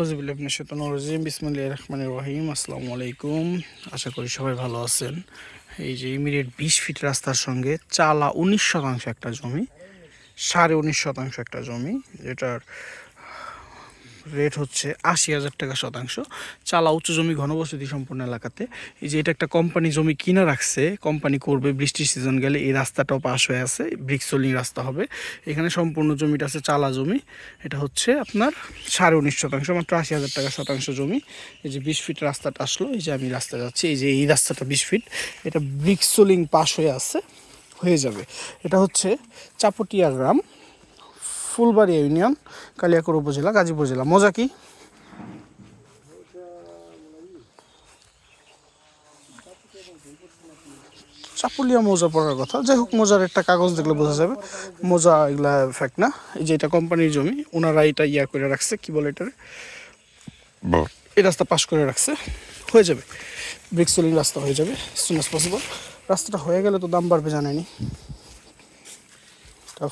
ওজিবিল্লাহিম বিসমুল্লাহ রহমান রহিম। আসসালামু আলাইকুম। আশা করি সবাই ভালো আছেন। এই যে ইমিডিয়েট বিশ ফিট রাস্তার সঙ্গে চালা উনিশ শতাংশ একটা জমি, সাড়ে উনিশ শতাংশ একটা জমি, যেটার রেট হচ্ছে আশি হাজার টাকা শতাংশ। চালা উচ্চ জমি ঘনবসতি সম্পূর্ণ এলাকাতে। এই যে এটা একটা কোম্পানি জমি কিনে রাখছে কোম্পানি করবে, বৃষ্টির সিজন গেলে এই রাস্তাটাও পাশ হয়ে আছে ব্রিক্সোলিং রাস্তা হবে। এখানে সম্পূর্ণ জমিটা আছে চালা জমি। এটা হচ্ছে আপনার সাড়ে উনিশ শতাংশ, মাত্র আশি হাজার টাকা শতাংশ জমি। এই যে বিশ ফিট রাস্তাটা আসলো, এই যে আমি রাস্তা যাচ্ছি, এই যে এই রাস্তাটা বিশ ফিট এটা ব্রিক্সোলিং পাশ হয়ে আছে, হয়ে যাবে। এটা হচ্ছে চাপটিয়া গ্রাম। ফুলবাড়িয়া ইউনিয়ন কালিয়াকোর উপজেলা গাজীপুর জেলা। মজা কি? চাপুলিয়া মোজা পড়ার কথা। যাই হোক মোজার একটা কাগজ দেখলে বোঝা যাবে। মোজা এগুলা ফ্যাক্ট না। এই যে এটা কোম্পানির জমি ওনারা এটা ইয়া করে রাখছে কি বলে এটারে? এই রাস্তা পাশ করে রাখছে। হয়ে যাবে। ব্রিক সোলিং রাস্তা হয়ে যাবে সুন পসিবল রাস্তাটা হয়ে গেলে তো দাম বাড়বে জানেনি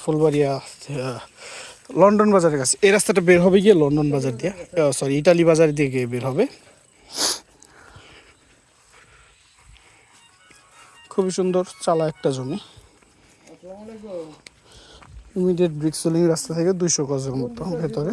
ফুলবাড়িয়া লন্ডন বাজারের কাছে। এই রাস্তাটা বের হবে গিয়ে লন্ডন বাজার দিয়ে। সরি ইটালি বাজার দিয়ে গিয়ে বের হবে। খুবই সুন্দর চালা একটা জমি। ইমিডিয়েট ব্রিক সোলিং রাস্তা থেকে দুইশো গজের মতো ভেতরে।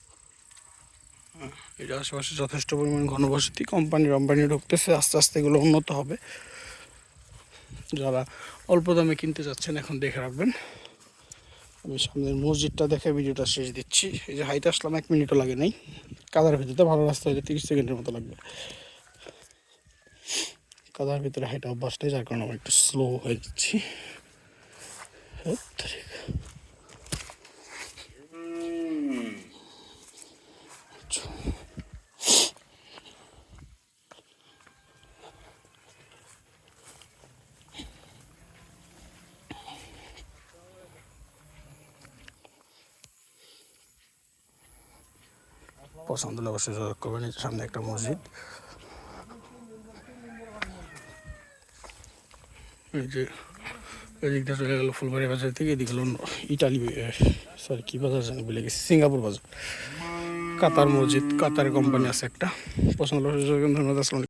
হ্যাঁ, এটা আশেপাশে যথেষ্ট পরিমাণ ঘনবসতি কোম্পানি রম্পানি ঢুকতেছে আস্তে আস্তে এগুলো উন্নত হবে। যারা অল্প দামে কিনতে যাচ্ছেন এখন দেখে রাখবেন। আমি সামনের মসজিদটা দেখে ভিডিওটা শেষ দিচ্ছি। এই যে হাইটে আসলাম এক মিনিটও লাগে নাই। কাদার ভিতরে ভালো রাস্তা হলে তিরিশ সেকেন্ডের মতো লাগবে। কাদার ভিতরে হাইটা অভ্যাস নেই যার কারণে আমি একটু স্লো হয়ে যাচ্ছি। হেৎ পছন্দ হলে অবশ্যই যোগাযোগ করবেন সামনে একটা মসজিদ এই যে এদিকটা চলে গেলো ফুলবাড়ি বাজার থেকে, এদিকে হলো ইটালি সরি কী বাজার জানি বলে গেছি, সিঙ্গাপুর বাজার কাতার মসজিদ, কাতার কোম্পানি আছে একটা পছন্দ হলে। ধন্যবাদ, আসসালামু।